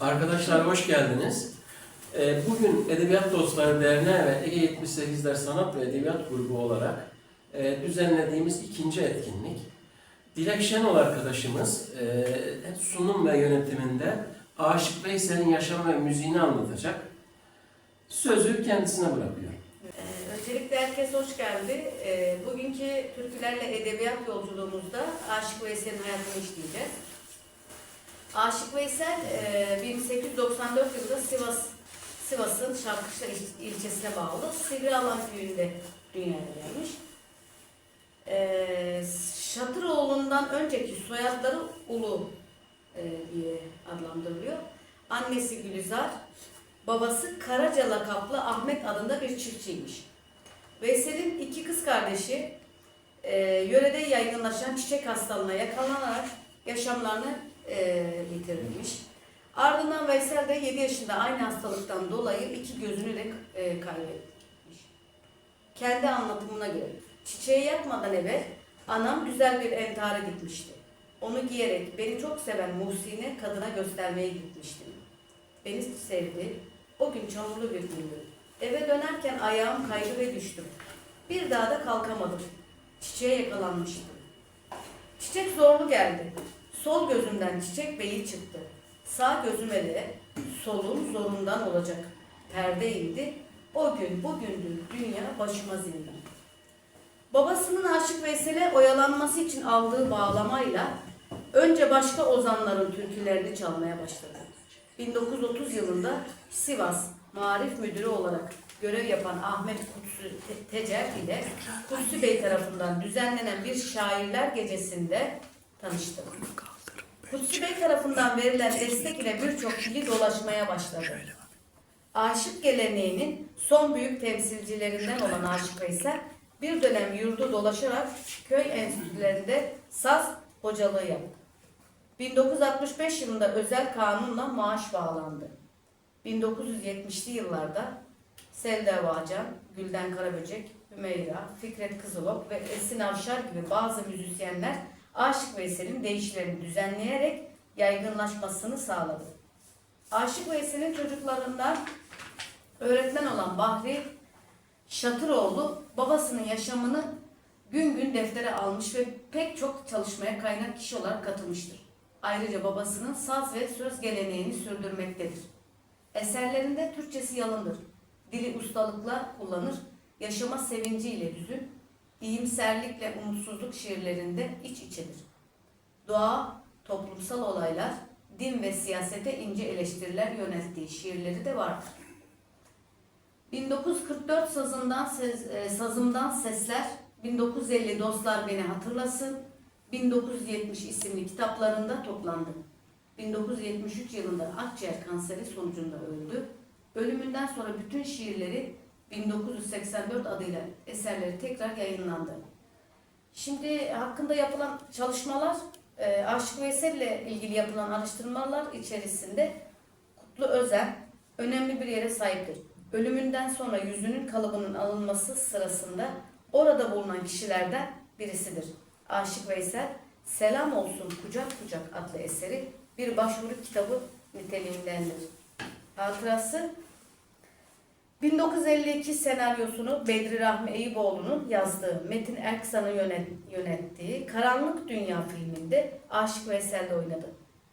Arkadaşlar hoş geldiniz. Ee, Bugün Edebiyat Dostları Derneği ve Ege 78'ler Sanat ve Edebiyat Grubu olarak e, düzenlediğimiz ikinci etkinlik. Dilek Şenol arkadaşımız e, sunum ve yönetiminde Aşık Veysel'in yaşam ve müziğini anlatacak. Sözü kendisine bırakıyorum. Ee, Öncelikle herkes hoş geldi. Ee, Bugünkü türkülerle edebiyat yolculuğumuzda Aşık Veysel'in hayatını işleyeceğiz. Aşık Veysel e, 1894 yılında Sivas Sivas'ın Şarkışla il- ilçesine bağlı Sivrialan köyünde dünyaya gelmiş. Ee, Şatıroğlu'ndan önceki soyadları Ulu e, diye adlandırılıyor. Annesi Gülizar, Babası Karaca lakaplı Ahmet adında bir çiftçiymiş. Veysel'in iki kız kardeşi e, yörede yaygınlaşan çiçek hastalığına yakalanarak yaşamlarını e, yitirilmiş. Ardından Veysel de 7 yaşında aynı hastalıktan dolayı iki gözünü de e, kaybetmiş. Kendi anlatımına göre çiçeği yakmadan evvel anam güzel bir entare dikmişti. Onu giyerek beni çok seven Muhsin'e kadına göstermeye gitmiştim. Beni sevdi. O gün çamurlu bir gündü. Eve dönerken ayağım kaydı ve düştüm. Bir daha da kalkamadım. Çiçeğe yakalanmıştım. Çiçek zorlu geldi. Sol gözümden çiçek beyi çıktı. Sağ gözüme de solun zorundan olacak. Perde indi. O gün bugündür dünya başıma zindan. Babasının Aşık Veysel'e oyalanması için aldığı bağlamayla önce başka ozanların türkülerini çalmaya başladı. 1930 yılında Sivas Marif Müdürü olarak görev yapan Ahmet Kutsu Te- Tecer ile Kutsu Bey tarafından düzenlenen bir şairler gecesinde tanıştı. Kutsu Bey tarafından verilen destek ile birçok ili dolaşmaya başladı. Aşık geleneğinin son büyük temsilcilerinden olan Aşık Veysel bir dönem yurdu dolaşarak köy enstitülerinde saz hocalığı yaptı. 1965 yılında özel kanunla maaş bağlandı. 1970'li yıllarda Selda Bağcan, Gülden Karaböcek, Hümeyra, Fikret Kızılok ve Esin Avşar gibi bazı müzisyenler Aşık Veysel'in deyişlerini düzenleyerek yaygınlaşmasını sağladı. Aşık Veysel'in çocuklarından öğretmen olan Bahri Şatıroğlu babasının yaşamını gün gün deftere almış ve pek çok çalışmaya kaynak kişi olarak katılmıştır. Ayrıca babasının saz ve söz geleneğini sürdürmektedir. Eserlerinde Türkçesi yalındır. Dili ustalıkla kullanır, yaşama sevinciyle düzün, iyimserlikle umutsuzluk şiirlerinde iç içedir. Doğa, toplumsal olaylar, din ve siyasete ince eleştiriler yönelttiği şiirleri de vardır. 1944 sazından e, sazımdan sesler, 1950 dostlar beni hatırlasın, 1970 isimli kitaplarında toplandı. 1973 yılında akciğer kanseri sonucunda öldü. Ölümünden sonra bütün şiirleri 1984 adıyla eserleri tekrar yayınlandı. Şimdi hakkında yapılan çalışmalar, e, Aşık Veysel ile ilgili yapılan araştırmalar içerisinde Kutlu Özen önemli bir yere sahiptir. Ölümünden sonra yüzünün kalıbının alınması sırasında orada bulunan kişilerden birisidir. Aşık Veysel, Selam Olsun Kucak Kucak adlı eseri bir başvuru kitabı niteliğindendir. Hatırası 1952 senaryosunu Bedri Rahmi Eyüboğlu'nun yazdığı, Metin Erksan'ın yönet, yönettiği Karanlık Dünya filminde Aşık Veysel'de oynadı.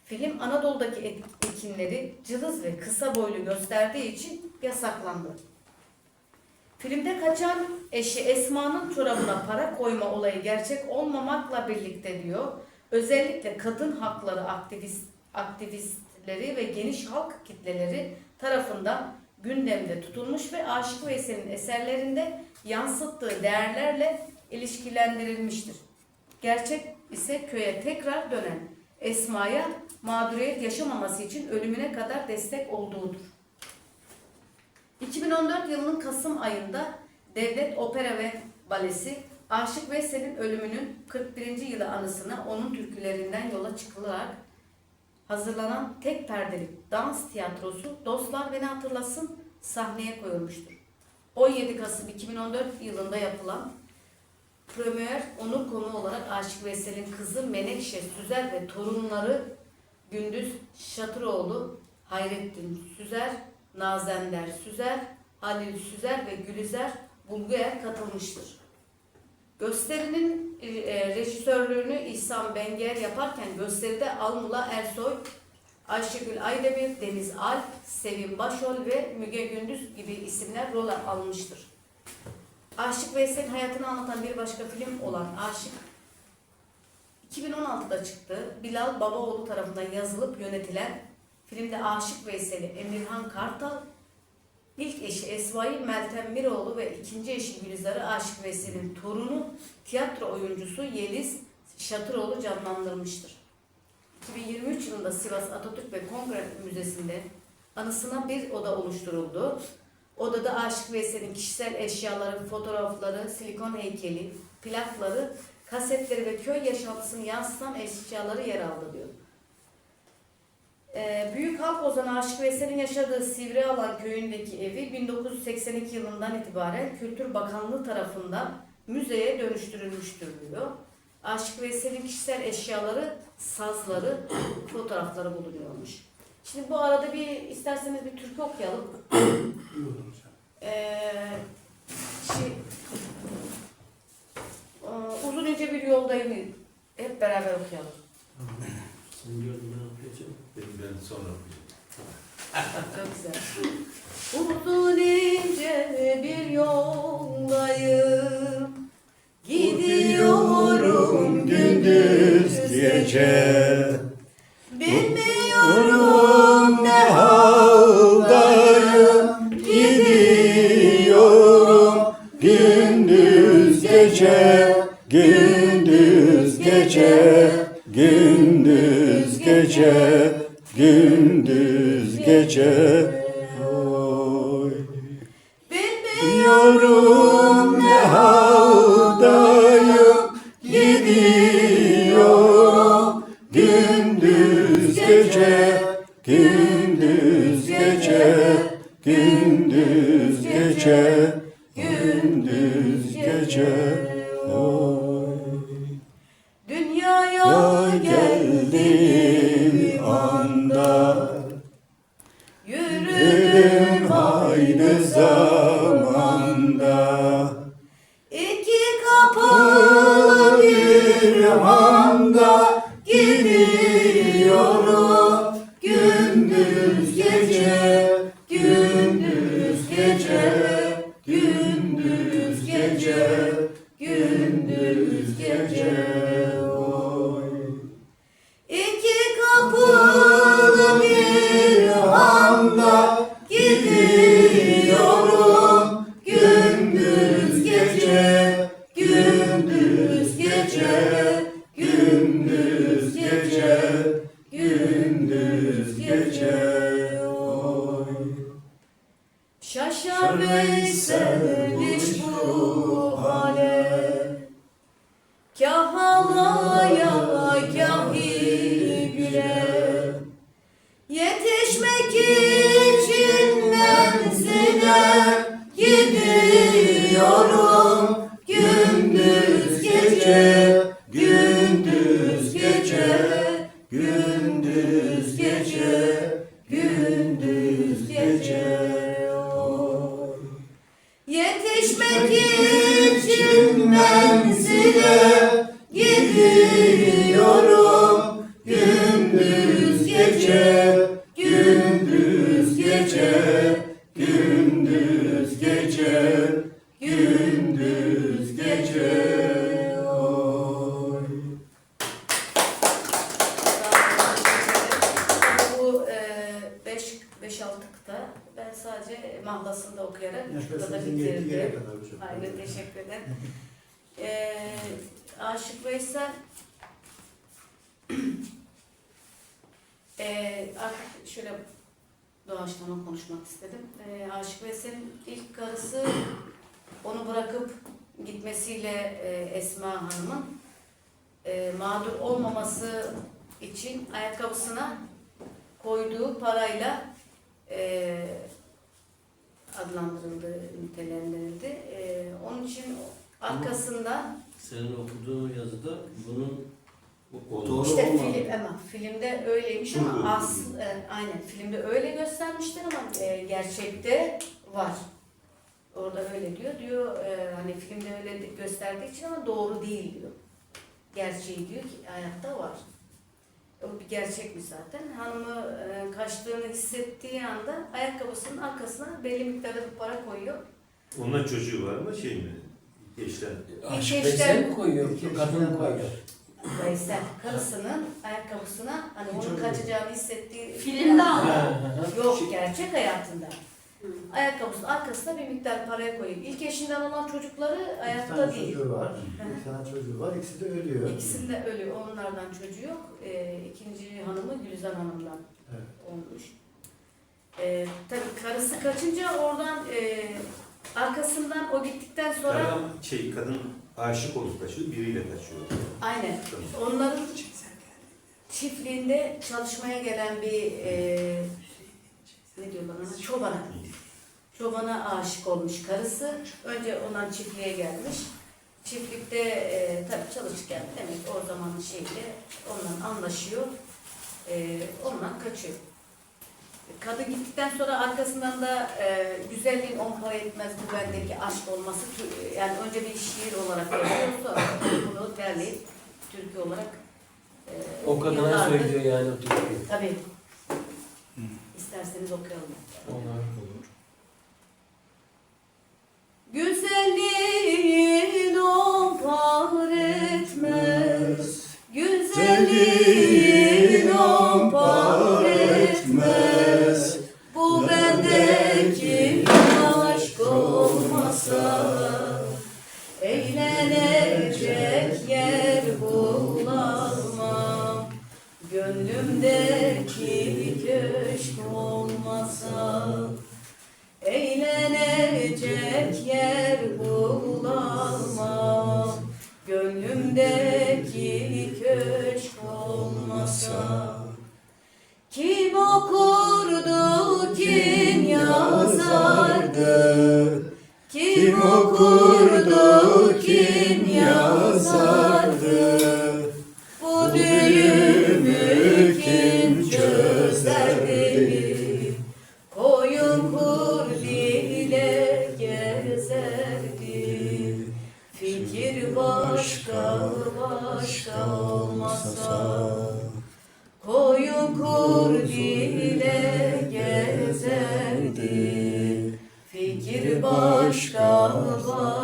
Film Anadolu'daki et- ekinleri cılız ve kısa boylu gösterdiği için yasaklandı. Filmde kaçan eşi Esma'nın çorabına para koyma olayı gerçek olmamakla birlikte diyor, özellikle kadın hakları aktivist, aktivistleri ve geniş halk kitleleri tarafından gündemde tutulmuş ve Aşık Veysel'in eserlerinde yansıttığı değerlerle ilişkilendirilmiştir. Gerçek ise köye tekrar dönen Esma'ya mağduriyet yaşamaması için ölümüne kadar destek olduğudur. 2014 yılının Kasım ayında Devlet Opera ve Balesi Aşık Veysel'in ölümünün 41. yılı anısına onun türkülerinden yola çıkılarak hazırlanan tek perdelik dans tiyatrosu Dostlar Beni Hatırlasın sahneye koyulmuştur. 17 Kasım 2014 yılında yapılan Premier onur konu olarak Aşık Veysel'in kızı Menekşe Süzer ve torunları Gündüz Şatıroğlu Hayrettin Süzer, Nazender Süzer, Halil Süzer ve Gülüzer Bulguer katılmıştır. Gösterinin e, rejisörlüğünü İhsan Benger yaparken gösteride Almula Ersoy, Ayşegül Aydemir, Deniz Alp, Sevim Başol ve Müge Gündüz gibi isimler rol almıştır. Aşık Veysel'in hayatını anlatan bir başka film olan Aşık 2016'da çıktı. Bilal Babaoğlu tarafından yazılıp yönetilen filmde Aşık Veysel'i Emirhan Kartal, ilk eşi Esva'yı Meltem Miroğlu ve ikinci eşi Gülizar'ı Aşık Veysel'in torunu tiyatro oyuncusu Yeliz Şatıroğlu canlandırmıştır. 2023 yılında Sivas Atatürk ve Kongre Müzesi'nde anısına bir oda oluşturuldu. Odada Aşık Veysel'in kişisel eşyaları, fotoğrafları, silikon heykeli, plakları, kasetleri ve köy yaşantısını yansıtan eşyaları yer aldı diyor. Ee, Büyük Halk Ozanı Aşık Veysel'in yaşadığı Sivrialan köyündeki evi 1982 yılından itibaren Kültür Bakanlığı tarafından müzeye dönüştürülmüştür diyor. Aşık Veysel'in kişisel eşyaları, sazları, fotoğrafları bulunuyormuş. Şimdi bu arada bir isterseniz bir türkü okuyalım. Ee, şey, Ee, uzun ince bir yoldayım. Hep beraber okuyalım. Sen gördün ne yapıyorsun? Sonra Çok güzel. gece. Bilmiyorum gün. Я sadece mahlasında okuyarak şurada da sefer. Aynen teşekkür ederim. Ee, Aşık Veysel ee, artık şöyle doğaçlama konuşmak istedim. Ee, Aşık Veysel'in ilk karısı onu bırakıp gitmesiyle e, Esma Hanım'ın e, mağdur olmaması için ayakkabısına koyduğu parayla e, adlandırıldı, nitelendirildi. E, onun için arkasında Senin okuduğun yazıda bunun Doğru İşte olmadı. film ama filmde öyleymiş ama asıl e, aynen filmde öyle göstermişler ama e, gerçekte var. Orada öyle diyor. Diyor e, hani filmde öyle gösterdiği için ama doğru değil diyor. Gerçeği diyor ki hayatta var. O bir gerçekmiş zaten. Hanımı e, kaçtığını hissettiği anda ayakkabısının arkasına belli miktarda bir para koyuyor. Onunla çocuğu var mı şey mi? Eşten. Aşk eşler- mi koyuyor? Kadın koyuyor. Veysel karısının ayakkabısına hani onun kaçacağını hissettiği Filmde Ha, ama. ha, ha. Yok gerçek hayatında. Ayakkabısının arkasına bir miktar paraya koyup ilk eşinden olan çocukları Bir tane değil. çocuğu var. Bir tane çocuğu var. İkisi de ölüyor. İkisinde ölüyor. Onlardan çocuğu yok. Ee, ikinci hanımı Gülizar Hanım'dan Evet. olmuş. Ee, tabii karısı kaçınca oradan e, arkasından o gittikten sonra Adam şey kadın aşık olup kaçıyor, biriyle kaçıyor. aynen Tamam. onların çiftliğinde çalışmaya gelen bir e, ne diyorlar ona çobana Çobana aşık olmuş karısı. Önce ondan çiftliğe gelmiş. Çiftlikte e, tabii çalışırken demek o zamanın şeyle ondan anlaşıyor. E, ondan kaçıyor. Kadın gittikten sonra arkasından da e, güzelliğin on para etmez bu bendeki aşk olması. Yani önce bir şiir olarak yazıyor sonra bunu derleyip türkü olarak e, O kadına söylüyor yani o türküyü. Tabii. İsterseniz okuyalım. Olur. Güzelliğin kurdiyle gezerdi Fikir başka başka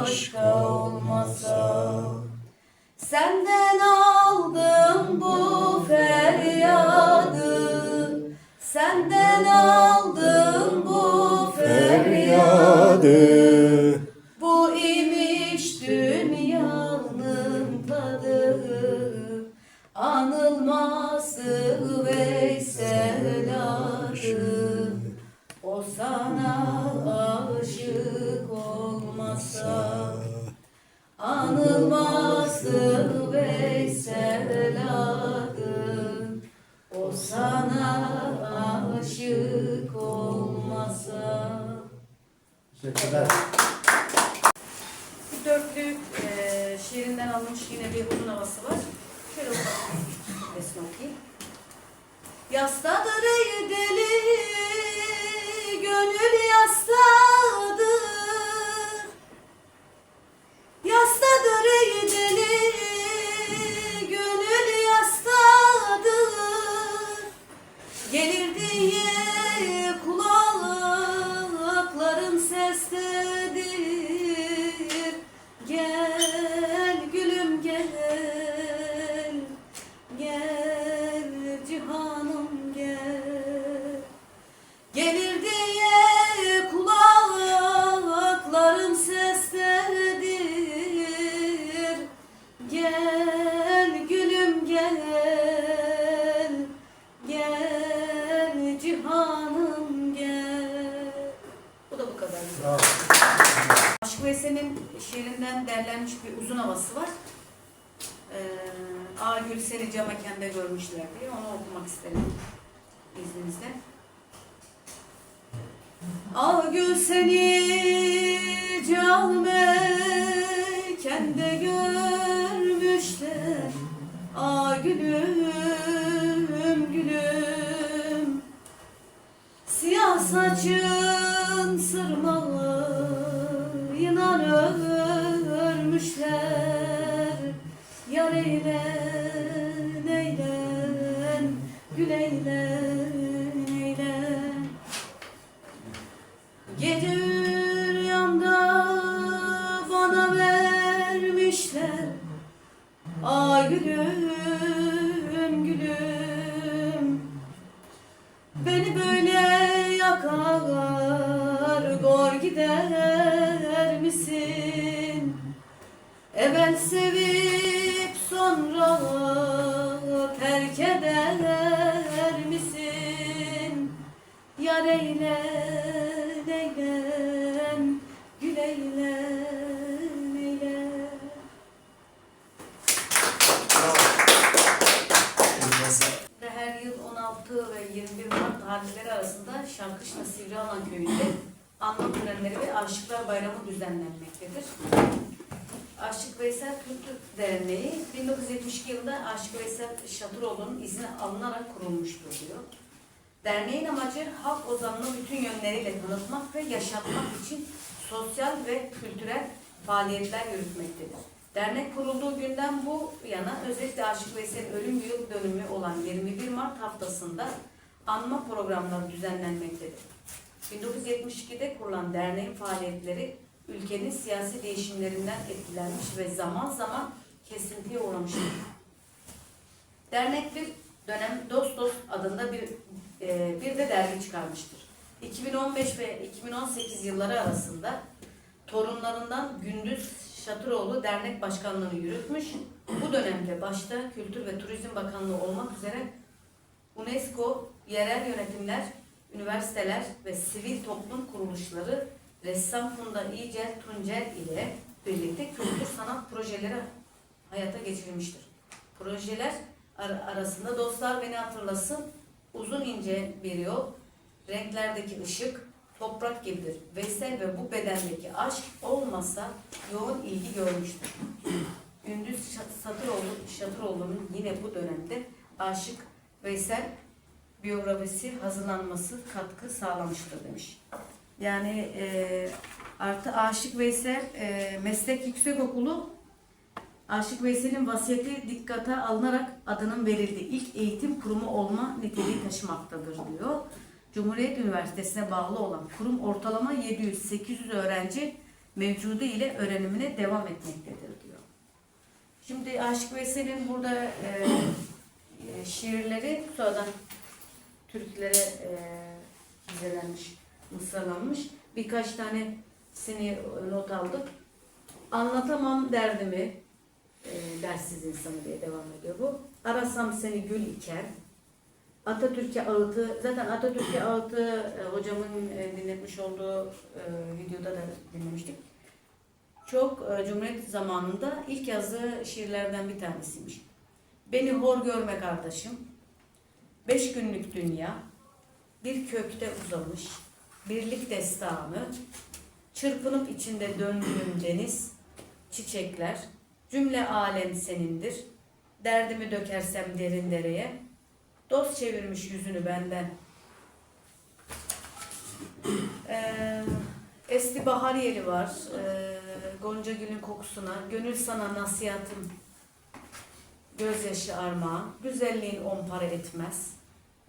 O sana aşık olmasa Teşekkürler. Bu dörtlü e, şiirinden alınmış yine bir uzun havası var. Şöyle ufak bir okuyayım. Yastadır ey deli, isterim izninizle. A Gül seni Evvel sevip sonra terk eder misin Yar eylen eylen Gül eylen her yıl 16 ve 21 Mart tarihleri arasında Şarkışla Sivrialan Köyü'nde anma törenleri ve Aşıklar Bayramı düzenlenmektedir. Aşık Veysel Kültür Derneği 1972 yılında Aşık Veysel Şatıroğlu'nun izni alınarak kurulmuştur diyor. Derneğin amacı halk ozanını bütün yönleriyle tanıtmak ve yaşatmak için sosyal ve kültürel faaliyetler yürütmektedir. Dernek kurulduğu günden bu yana özellikle Aşık Veysel'in ölüm yıl dönümü olan 21 Mart haftasında anma programları düzenlenmektedir. 1972'de kurulan derneğin faaliyetleri ülkenin siyasi değişimlerinden etkilenmiş ve zaman zaman kesintiye uğramıştır. Dernek bir dönem Dost Dost adında bir e, bir de dergi çıkarmıştır. 2015 ve 2018 yılları arasında torunlarından Gündüz Şatıroğlu dernek başkanlığını yürütmüş. Bu dönemde başta Kültür ve Turizm Bakanlığı olmak üzere UNESCO, yerel yönetimler, üniversiteler ve sivil toplum kuruluşları ressam Funda İcel Tuncel ile birlikte kültür sanat projeleri hayata geçirilmiştir. Projeler ar- arasında Dostlar Beni Hatırlasın, Uzun ince bir yol, renklerdeki ışık, toprak gibidir. Veysel ve bu bedendeki aşk olmasa yoğun ilgi görmüştür. Gündüz Satıroğlu, Şatıroğlu'nun yine bu dönemde Aşık Veysel biyografisi hazırlanması katkı sağlamıştır demiş. Yani e, artı Aşık Veysel e, Meslek Yüksekokulu Aşık Veysel'in vasiyeti dikkate alınarak adının verildiği ilk eğitim kurumu olma niteliği taşımaktadır diyor. Cumhuriyet Üniversitesi'ne bağlı olan kurum ortalama 700-800 öğrenci mevcudu ile öğrenimine devam etmektedir diyor. Şimdi Aşık Veysel'in burada e, e, şiirleri sonradan Türklere e, dizelenmiş, mısralanmış. Birkaç tane seni not aldık. Anlatamam derdimi, e, dersiz insanı diye devam ediyor bu. Arasam seni gül iken, Atatürk'e ağıtı, zaten Atatürk'e ağıtı e, hocamın e, dinletmiş olduğu e, videoda da dinlemiştik. Çok Cumhuriyet zamanında ilk yazdığı şiirlerden bir tanesiymiş. Beni hor görme kardeşim, beş günlük dünya, bir kökte uzamış, birlik destanı, çırpınıp içinde döndüğüm deniz, çiçekler, cümle alem senindir, derdimi dökersem derin dereye, dost çevirmiş yüzünü benden. Ee, Esti bahar var, ee, Gonca gülün kokusuna, gönül sana nasihatım, gözyaşı armağan, güzelliğin on para etmez,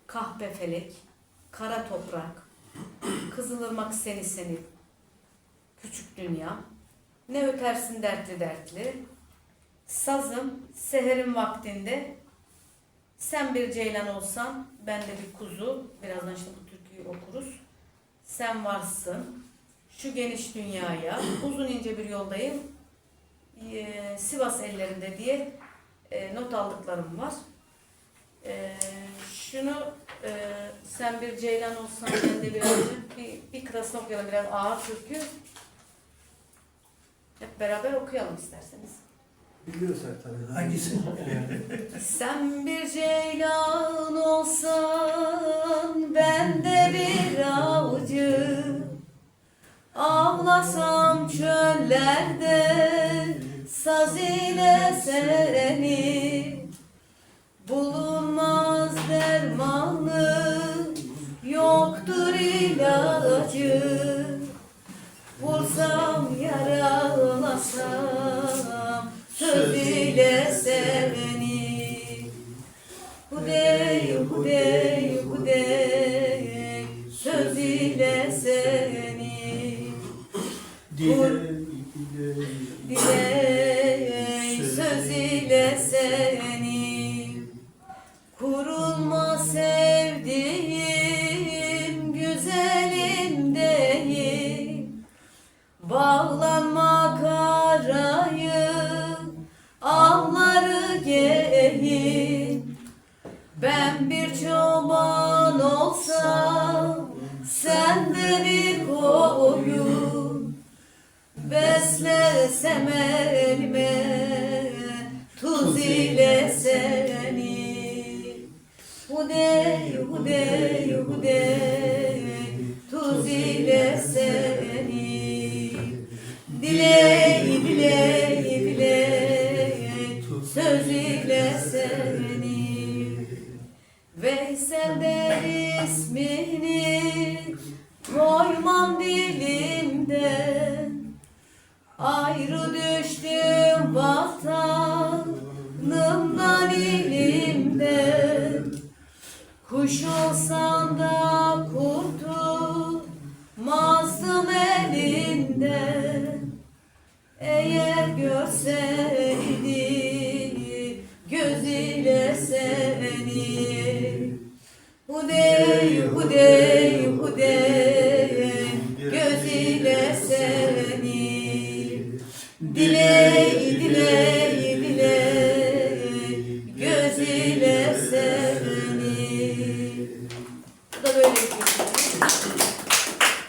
kahpe felek, kara toprak, kızılırmak seni seni, küçük dünya, ne ötersin dertli dertli, sazım seherin vaktinde, sen bir ceylan olsan, ben de bir kuzu, birazdan işte bu türküyü okuruz, sen varsın, şu geniş dünyaya, uzun ince bir yoldayım, Ee, Sivas ellerinde diye e, not aldıklarım var. E, şunu e, sen bir ceylan olsan ben de bir, bir kırasını okuyalım biraz ağır türkü. Hep beraber okuyalım isterseniz. Biliyorsak tabii. Hangisi? Sen bir ceylan olsan ben de bir avcı Ağlasam çöllerde saz ile seni ile seveni Hudey, hudey, hudey Söz ile seni Dile, dile, dile ayrı düştüm vatanımdan ilimden Kuş olsam da kurtulmazdım elinden. Eğer görsen